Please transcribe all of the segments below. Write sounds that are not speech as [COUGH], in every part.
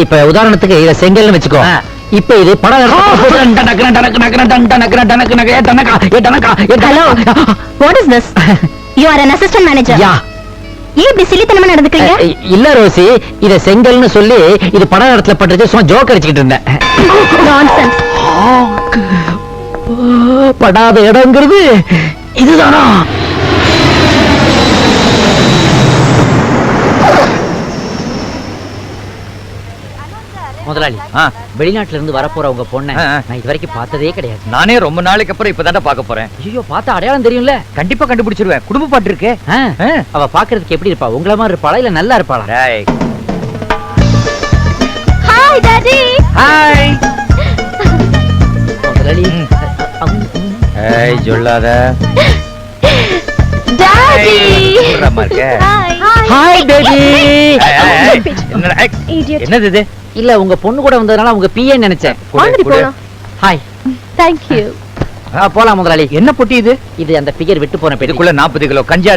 இப்ப உதாரணத்துக்கு இத செங்கல்னு வச்சுக்கோ. இப்ப இது படம் hello what is this you are an assistant manager யா ஏன் இப்படி சில்லித்தனமா நடந்துக்கிறீங்க இல்ல ரோசி இத செங்கல்னு சொல்லி இது படம் இடத்துல பட்டுச்சு சும்மா ஜோக் அடிச்சுக்கிட்டு இருந்தேன் நான்சென்ஸ் படாத இடங்கிறது இதுதானா முதலாளி ஆ, வெளிநாட்டுல இருந்து வரப்போற உங்க பொண்ணை ஆ, ஆ. நான் இது வரைக்கும் பார்த்ததே கிடையாது. நானே ரொம்ப நாளைக்கு அப்புறம் இப்பதான்டா பார்க்க போறேன். ஐயோ பார்த்தா அடையாளம் தெரியும்ல? கண்டிப்பா கண்டுபிடிச்சிருவேன். குடும்ப பாட்டு இருக்கே. ஆ, ஆ. அவ பாக்குறதுக்கு எப்படி இருப்பா? உங்கள மாதிரி இருப்பாளா இல்ல நல்லா இருப்பாளா? டேய். ஹாய் டாடி ஹாய் முதலாளி ம். அம், ம். ஏய் சொல்லாத. டாடி ஏய், கூப்பிடுறமா இருக்க? Hi hi baby. என்னது இது? இல்ல உங்க பொண்ணு கூட வந்ததுனால உங்க பிஏ நினைச்சேன். Hi thank you. ஆ, போலாம் முதலாளி. என்ன பொட்டி இது? இது அந்த பிகர் விட்டு போன பெட்டி. இதுக்குள்ள நாற்பது கிலோ கஞ்சா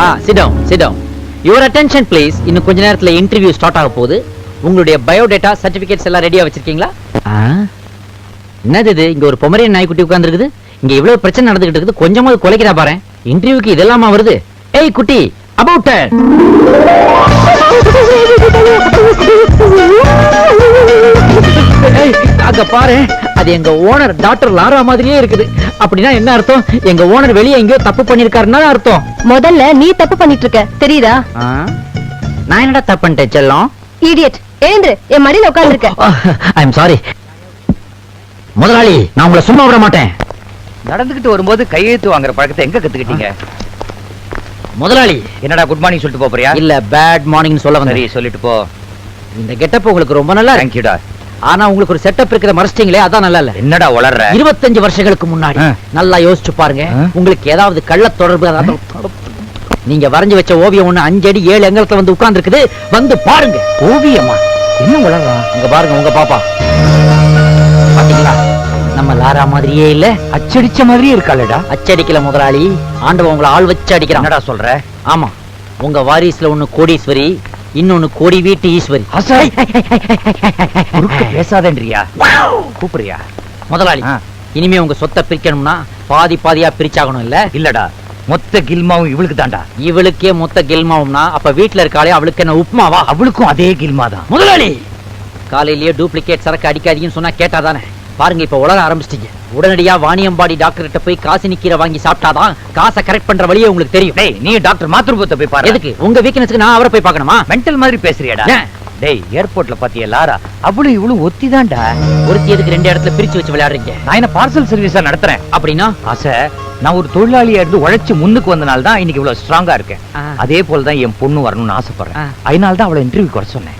ஆ! சிடம் சிடம் யுவர் அட்டென்ஷன் ப்ளீஸ் இன்னும் கொஞ்ச நேரத்துல இன்டர்வியூ ஸ்டார்ட் ஆக போகுது. உங்களுடைய பயோடேட்டா சர்டிபிகேட்ஸ் எல்லாம் ரெடியா வச்சிருக்கீங்களா? என்னது இது? இங்க ஒரு பொமரியன் நாய்க்குட்டி உட்கார்ந்திருக்குது. இங்க இவ்வளவு பிரச்சனை நடந்துகிட்டு இருக்குது. கொஞ்சமாவது குலைக்கிறா பாரு. இன்டர்வியூக்கு இதெல்லாமா வருது? ஏய் குட்டி அபவுட் அங்க பாரு. அது எங்க ஓனர் டாக்டர் லாரா மாதிரியே இருக்குது. அப்படின்னா என்ன அர்த்தம்? எங்க ஓனர் வெளியே எங்கேயோ தப்பு பண்ணிருக்காருன்னா அர்த்தம். முதல்ல நீ தப்பு பண்ணிட்டு இருக்க தெரியுதா? நான் என்னடா தப்பு பண்ணிட்டேன் செல்லம்? இடியட் எழுந்துரு. என் மடியில உட்கார்ந்து இருக்க ஐ எம் சாரி முதலாளி நான் உங்களை சும்மா விட மாட்டேன். நடந்துகிட்டு வரும்போது கையெழுத்து வாங்குற பழக்கத்தை எங்க கத்துக்கிட்டீங்க? முதலாளி. என்னடா குட் மார்னிங் சொல்லிட்டு போறியா? இல்ல பேட் மார்னிங் சொல்ல சரி சொல்லிட்டு போ. இந்த கெட்டப் உங்களுக்கு ரொம்ப நல்லா தேங்க்யூடா ஆனா உங்களுக்கு ஒரு செட்டப் இருக்கிற மறைச்சிட்டீங்களே அதான் நல்லா இல்ல. என்னடா வளர்ற இருபத்தஞ்சு வருஷங்களுக்கு முன்னாடி. நல்லா யோசிச்சு பாருங்க. உங்களுக்கு ஏதாவது கள்ள தொடர்பு நீங்க வரைஞ்சு வச்ச ஓவியம் ஒண்ணு அஞ்சு அடி ஏழு எங்கலத்துல வந்து உட்கார்ந்து இருக்குது வந்து பாருங்க. ஓவியமா? என்ன வளர்றான் அங்க பாருங்க உங்க பாப்பா. நம்ம லாரா மாதிரியே இல்ல? அச்சடிச்ச மாதிரியே இருக்காளடா. அச்சடிக்கல முதலாளி. ஆண்டவன் உங்களை ஆள் வச்சு அடிக்கிறான். என்னடா சொல்ற? ஆமா. உங்க வாரிசுல ஒண்ணு கோடீஸ்வரி இன்னொன்னு கோடி வீட்டு ஈஸ்வரி. பேசாதேன்றியா? கூப்பிடுறியா? முதலாளி. இனிமே உங்க சொத்தை பிரிக்கணும்னா பாதி பாதியா பிரிச்சாகணும் இல்ல? இல்லடா. மொத்த கில்மாவும் இவளுக்கு தான்டா. இவளுக்கே மொத்த கெல்மாவும்னா அப்ப வீட்டுல இருக்காளே அவளுக்கு என்ன உப்புமாவா? அவளுக்கும் அதே கில்மா தான் முதலாளி! காலையிலேயே டூப்ளிகேட் சரக்கு அடிக்காதீங்கன்னு சொன்னா கேட்டாதானே பாருங்க இப்ப உலர ஆரம்பிச்சிட்டீங்க. உடனடியா வாணியம்பாடி டாக்டர் கிட்ட போய் காசு நிக்கிற வாங்கி சாப்பிட்டாதான் காசை கரெக்ட் பண்ற வழியே உங்களுக்கு தெரியும். டேய் நீ டாக்டர் மாத்ருபத்தை போய் பாரு. எதுக்கு? உங்க வீக்னஸ்க்கு நான் அவரை போய் பார்க்கணுமா? மென்டல் மாதிரி பேசுறியாடா? டேய் ஏர்போர்ட்ல பாத்தியா லாரா? அவளும் இவளும் ஒத்திதான்டா. ஒருத்தி எதுக்கு ரெண்டு இடத்துல பிரிச்சு வச்சு விளையாடுறீங்க? நான் என்ன பார்சல் சர்வீஸா நடத்துறேன்? அப்படின்னா? ஆசை நான் ஒரு தொழிலாளியா இருந்து உழைச்சு முன்னுக்கு வந்தனால தான் இன்னைக்கு இவ்வளவு ஸ்ட்ராங்கா இருக்கேன். அதே போல தான் என் பொண்ணு வரணும்னு ஆசைப்படுறேன். அதனால தான் அவளை இன்டர்வியூ குறை சொன்னேன்.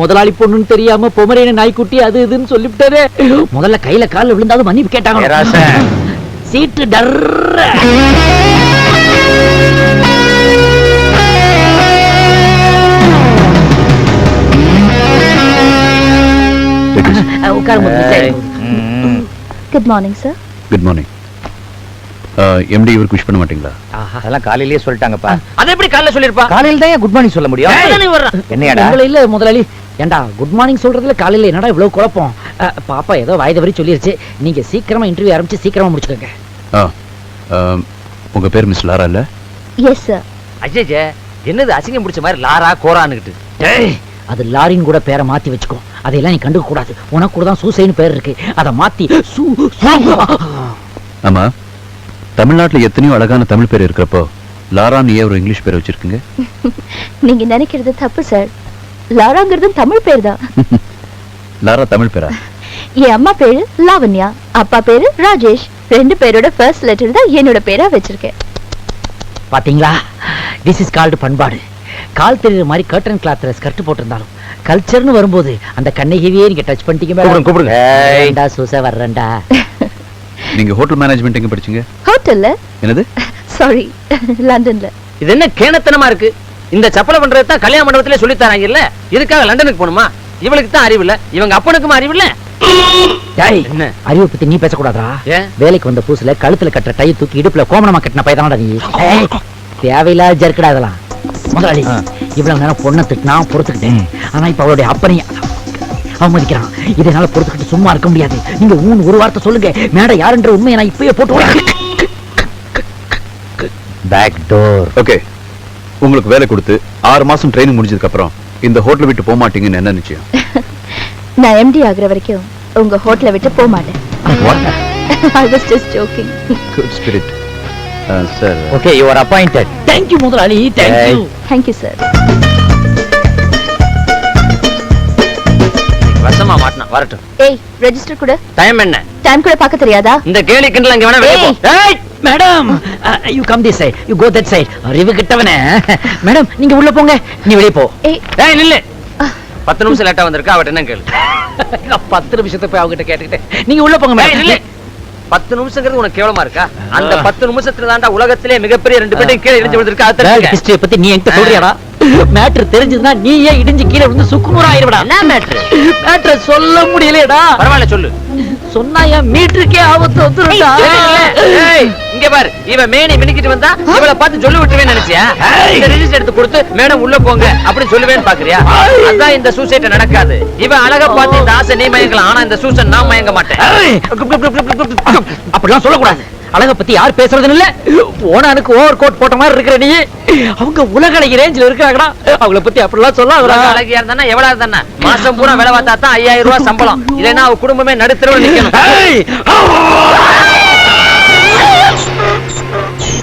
முதலாளி பொண்ணுன்னு தெரியாம பொமரேன நாய்க்குட்டி அது இதுன்னு சொல்லிவிட்டாரே முதல்ல கையில கால்ல விழுந்தாலும் மன்னிப்பு கேட்டாங்க. சீட்டு டர்ற. Good morning sir good morning MD இவருக்கு விஷ் பண்ண மாட்டீங்களா. அதெல்லாம் காலையிலேயே சொல்லிட்டாங்கப்பா. அதை எப்படி காலைல சொல்லிருப்பா காலையில தான் குட் மார்னிங் சொல்ல முடியும்? என்னையாடா? இல்ல முதலாளி. ஏண்டா குட் மார்னிங் சொல்றதுல காலையில என்னடா இவ்வளவு குழப்பம்? பாப்பா ஏதோ வாய் தவறி சொல்லிருச்சு. நீங்க சீக்கிரமா இன்டர்வியூ ஆரம்பிச்சு சீக்கிரமா முடிச்சுக்கோங்க. உங்க பேர் மிஸ் லாரா இல்ல? எஸ் சார் அஜய் என்னது அசிங்கம் பிடிச்ச மாதிரி லாரா கோரான்னுகிட்டு? டேய், அது லாரின் கூட பேரை மாத்தி வச்சுக்கோ அதையெல்லாம் நீ கண்டுக்க கூடாது. உனக்கு கூட தான் சூசைன்னு பேர் இருக்கு. அதை மாத்தி சூ சூ- ஆமா. தமிழ்நாட்டுல எத்தனையோ அழகான தமிழ் பேர் இருக்கிறப்போ லாரான்னு ஏன் ஒரு இங்கிலீஷ் பேர் வச்சிருக்கீங்க? [LAUGHS] நீங்க நினைக்கிறது தப்பு சார் லாராங்கிறது தமிழ் பேர் தான் [LAUGHS] லாரா தமிழ் பேரா? என் அம்மா பேரு லாவண்யா அப்பா பேரு ராஜேஷ். ரெண்டு பேரோட ஃபர்ஸ்ட் லெட்டர் தான் என்னோட பேரா வச்சிருக்கேன். பாத்தீங்களா? திஸ் இஸ் கால்டு பண்பாடு. கால் தெரியுற மாதிரி கர்டன் கிளாத்ல ஸ்கர்ட் போட்டிருந்தாலும் கல்ச்சர்னு வரும்போது அந்த கண்ணகிவியே [LAUGHS] நீங்க டச் பண்ணிட்டீங்க கூப்பிடுங்க. வேண்டா சூச வர்றேன்டா. நீங்க ஹோட்டல் மேனேஜ்மெண்ட் எங்க படிச்சீங்க? ஹோட்டல்ல என்னது? [LAUGHS] சாரி லண்டன்ல இது என்ன கேணத்தனமா இருக்கு? இந்த சப்பலை பண்றது தான் கல்யாண மண்டபத்திலே சொல்லி தராங்க இல்ல இதுக்காக லண்டனுக்கு போகணுமா? இவளுக்கு தான் அறிவு இல்ல. இவங்க அப்பனுக்கும் அறிவு இல்ல. டேய் என்ன? அறிவை பத்தி நீ பேசக்கூடாதா வேலைக்கு வந்த புதுசுல கழுத்துல கட்டுற டை தூக்கி இடுப்புல கோமணமா கட்டின பையதானடா நீ? தேவையில்லாத ஜர்க்கடா அதெல்லாம் முதலாளி. இவ்வளவு நேரம் பொண்ணை திட்டினா பொறுத்துக்கிட்டேன். ஆனா இப்ப அவளுடைய அப்பனை அவமதிக்கிறான். இதனால பொறுத்துக்கிட்டு சும்மா இருக்க முடியாது. நீங்க ஊன் ஒரு வார்த்தை சொல்லுங்க. மேடம் யாருன்ற உண்மையை நான் இப்பயே போட்டு. பேக் டோர் ஓகே உங்களுக்கு வேலை கொடுத்து ஆறு மாசம் ட்ரைனிங் முடிஞ்சதுக்கு அப்புறம் இந்த ஹோட்டல் விட்டு போக மாட்டீங்கன்னு என்ன நிச்சயம்? [LAUGHS] நான் எம்டி ஆகுற வரைக்கும் உங்க ஹோட்டலை விட்டு போக மாட்டேன் I was just joking good spirit sir okay you are appointed Thank you முதலாளி Thank you. Thank you sir வருஷமா மாட்டினா வரட்டும். ஏய் ரெஜிஸ்டர் கூட. டைம் என்ன? டைம் கூட பார்க்க தெரியாதா? இந்த கேலி கிண்டல் அங்க வேணா வெளியே போ. ஏய்! Madam! You come this side you go that side அறிவு கிட்டவனே. மேடம் நீங்க உள்ள போங்க. நீ வெளிய போ. ஏய்! ஏய் நில்லு. பத்து நிமிஷம் லேட்டா வந்திருக்கா. அவட்ட என்ன கேளு? [LAUGHS] நான் பத்து நிமிஷத்தை போய் அவகிட்ட கேட்டுக்கிட்டேன். நீங்க உள்ள போங்க ஏய், நில்லு. மேடம் பத்து நிமிஷங்கிறது உனக்கு கேவலமா இருக்கா? அந்த பத்து நிமிஷத்துல தாண்டா உலகத்திலே மிகப்பெரிய ரெண்டு பேரும் கீழே இடிஞ்சு விழுந்திருக்கா. அது பத்தி நீ என்கிட்ட சொல்றியாடா? மேட்டர் தெரிஞ்சதுன்னா நீ ஏன் இடிஞ்சு கீழே விழுந்து சுக்குநூறு ஆயிருவடா. என்ன மேட்ரு? மேட்டர் சொல்ல முடியலையடா. பரவாயில்ல சொல்லு. சொன்னா என் மீட்டருக்கே ஆபத்து வந்துருடா இங்க பாரு. இவ மேனி மினிக்கிட்டு வந்தா இவள பார்த்து சொல்லி விட்டுருவேன் நினைச்சியா? இந்த ரிஜிஸ்டர் எடுத்து கொடுத்து மேடம் உள்ள போங்க அப்படி சொல்லுவேன்னு பாக்குறியா? அதான் இந்த சூசைட் நடக்காது. இவன் அழகா பார்த்து இந்த ஆசை நீ மயங்கலாம் ஆனா இந்த சூசன் நான் மயங்க மாட்டேன். அப்படிலாம் சொல்லக்கூடாது. அழக பத்தி யார் பேசுறதுன்னு இல்ல. ஓனானுக்கு ஓவர் கோட் போட்ட மாதிரி இருக்கிற நீ. அவங்க உலக அழகி ரேஞ்சில் இருக்காங்கடா அவங்கள பத்தி அப்படிலாம் சொல்லாதடா. உலக அழகியா இருந்தா எவ்வளவு இருந்தா மாசம் பூரா வேலை பார்த்தா தான் ஐயாயிரம் ரூபாய் சம்பளம். இல்லைன்னா அவ குடும்பமே நடுத்தரவு நிக்கணும்.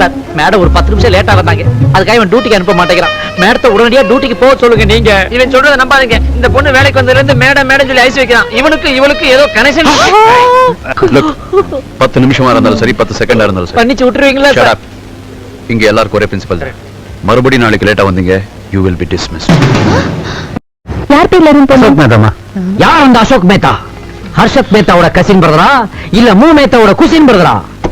சார் மேடம் ஒரு பத்து நிமிஷம் லேட்டா வந்தாங்க. அதுக்காக இவன் டியூட்டிக்கு அனுப்ப மாட்டேங்கிறான். மேடத்தை உடனடியா டியூட்டிக்கு போக சொல்லுங்க நீங்க. இவன் சொல்றத நம்பாதீங்க. இந்த பொண்ணு வேலைக்கு வந்ததுல இருந்து மேடம் மேடம் சொல்லி ஐஸ் வைக்கிறான். இவனுக்கு இவளுக்கு ஏதோ கனெக்ஷன் பத்து நிமிஷமா இருந்தாலும் சரி பத்து செகண்டா இருந்தாலும் சரி. பண்ணிச்சு விட்டுருவீங்களா சார். இங்க எல்லாருக்கும் ஒரே பிரின்சிபல் மறுபடியும் நாளைக்கு லேட்டா வந்தீங்க யூ வில் பி டிஸ்மிஸ்ட் யார் பேர்ல ரூம் போனோம் மேதாமா யார் அந்த அசோக் மேத்தா? ஹர்ஷத் மேத்தாவோட கசின் பிரதரா இல்ல மூ மேத்தாவோட குசின் பிரதரா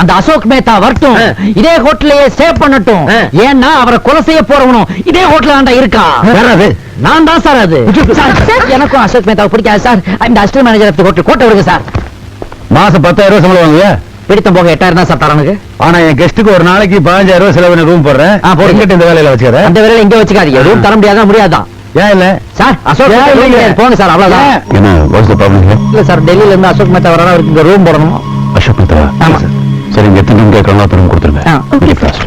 அந்த அசோக் மேத்தா வரட்டும். இதே ஹோட்டலையே ஸ்டே பண்ணட்டும். ஏன்னா அவரை கொலை செய்ய போறவனும் இதே ஹோட்டல் தான்டா இருக்கா? யாரது? நான் தான் சார் அது. சார், எனக்கும் அசோக் மேத்தாவை பிடிக்காது சார். இந்த அசிஸ்டன்ட் மேனேஜர் ஹோட்டல் கோட்டை விடுங்க சார். மாசம் பத்தாயிரம் ரூபாய் சம்பளம் வாங்குவியா? பிடித்தம் போக எட்டாயிரம் தான் சார் தரனுக்கு ஆனா என் கெஸ்ட்டுக்கு ஒரு நாளைக்கு பதினஞ்சாயிரம் ரூபாய் செலவு ரூம் போடுறேன். போடுங்க. இந்த வேலையில வச்சுக்கிறேன் அந்த வேலையில இங்க வச்சுக்காதீங்க. எதுவும் தர முடியாதான் முடியாதான் ஏன் இல்ல? சார் அசோக். போங்க சார் அவ்வளவுதான்? என்ன வாட்ஸ் த ப்ராப்ளம் இல்ல சார் டெல்லியில இருந்து அசோக் மேத்தா அவருக்கு இங்க ரூம் போடணும். அசோக் மேத்தா. ஆமா. சரி. இங்க எத்தனை ரூம் கேட்கறாங்க அப்புறம் கொடுத்துருங்க.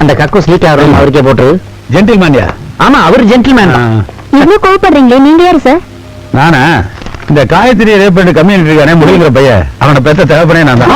அந்த கக்கூஸ் லீக் ஆகிற ரூம் அவருக்கே போட்டுரு. ஜென்டில்மேன்யா ஆமா அவர் ஜென்டில்மேன் தான். இன்னும் கோவப்படுறீங்களே? நீங்க யாரு சார் நானா? இந்த காயத்ரி ரேப் பண்ணி கம்யூனிட்டி இருக்கானே முடிங்கிற பையன். அவனை பெத்த தேவைப்படே நான் தான்.